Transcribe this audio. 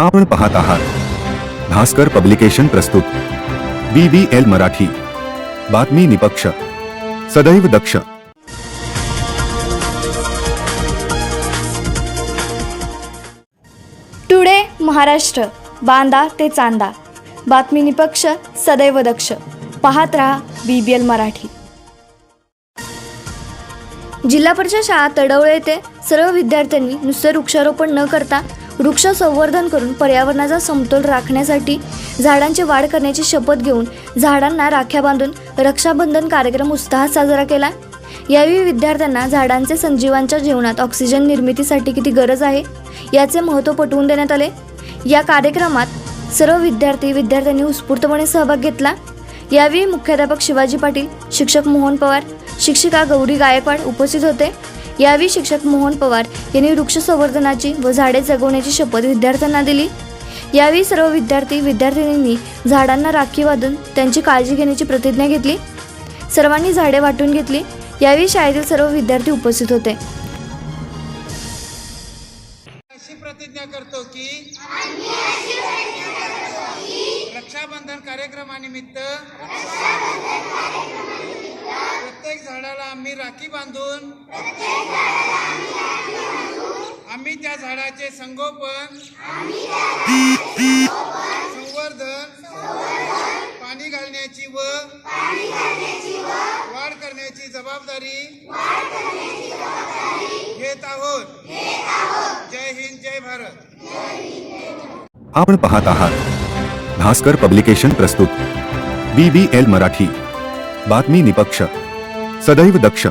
आपण पाहत आहात. भास्कर पब्लिकेशन प्रस्तुत. B B L Marathi. बातमी निपक्ष. सदैव दक्ष. टुडे महाराष्ट्र. बांदा ते चांदा. बातमी निपक्ष सदैव दक्ष. पाहत रहा बी बी एल मराठी. जिल्हा परिषद शाळा तडवळे येथे सर्व विद्यार्थ्यांनी नुसते वृक्षारोपण न करता वृक्ष संवर्धन करून पर्यावरणाचा समतोल राखण्यासाठी झाडांची वाढ करण्याची शपथ घेऊन झाडांना राख्या बांधून रक्षाबंधन कार्यक्रम उत्साहात साजरा केला. यावेळी विद्यार्थ्यांना झाडांचे संजीवांच्या जीवनात ऑक्सिजन निर्मितीसाठी किती गरज आहे याचे महत्त्व पटवून देण्यात आले. या कार्यक्रमात सर्व विद्यार्थी विद्यार्थ्यांनी उत्स्फूर्तपणे सहभाग घेतला. यावेळी मुख्याध्यापक शिवाजी पाटील शिक्षक मोहन पवार शिक्षिका गौरी गायकवाड उपस्थित होते. यावेळी शिक्षक मोहन पवार यांनी वृक्ष संवर्धनाची व झाडे जगवण्याची शपथ विद्यार्थ्यांना दिली. यावेळी सर्व विद्यार्थी विद्यार्थिनींनी झाडांना राखी बांधून त्यांची काळजी घेण्याची प्रतिज्ञा घेतली. सर्वांनी झाडे वाटून घेतली. यावेळी शाळेतील सर्व विद्यार्थी उपस्थित होते. अशी प्रतिज्ञा करतो की रक्षाबंधन कार्यक्रमानिमित्त प्रत्येक झाडाला आम्ही राखी बांधून आम्ही त्या झाडाचे संगोपन संवर्धन पाणी घालण्याची व वाढ करण्याची जबाबदारी घेत आहोत. जय हिंद जय भारत. आपण पाहत आहात. भास्कर पब्लिकेशन प्रस्तुत. B B L Marathi. बातमी निपक्ष. सदैव दक्ष.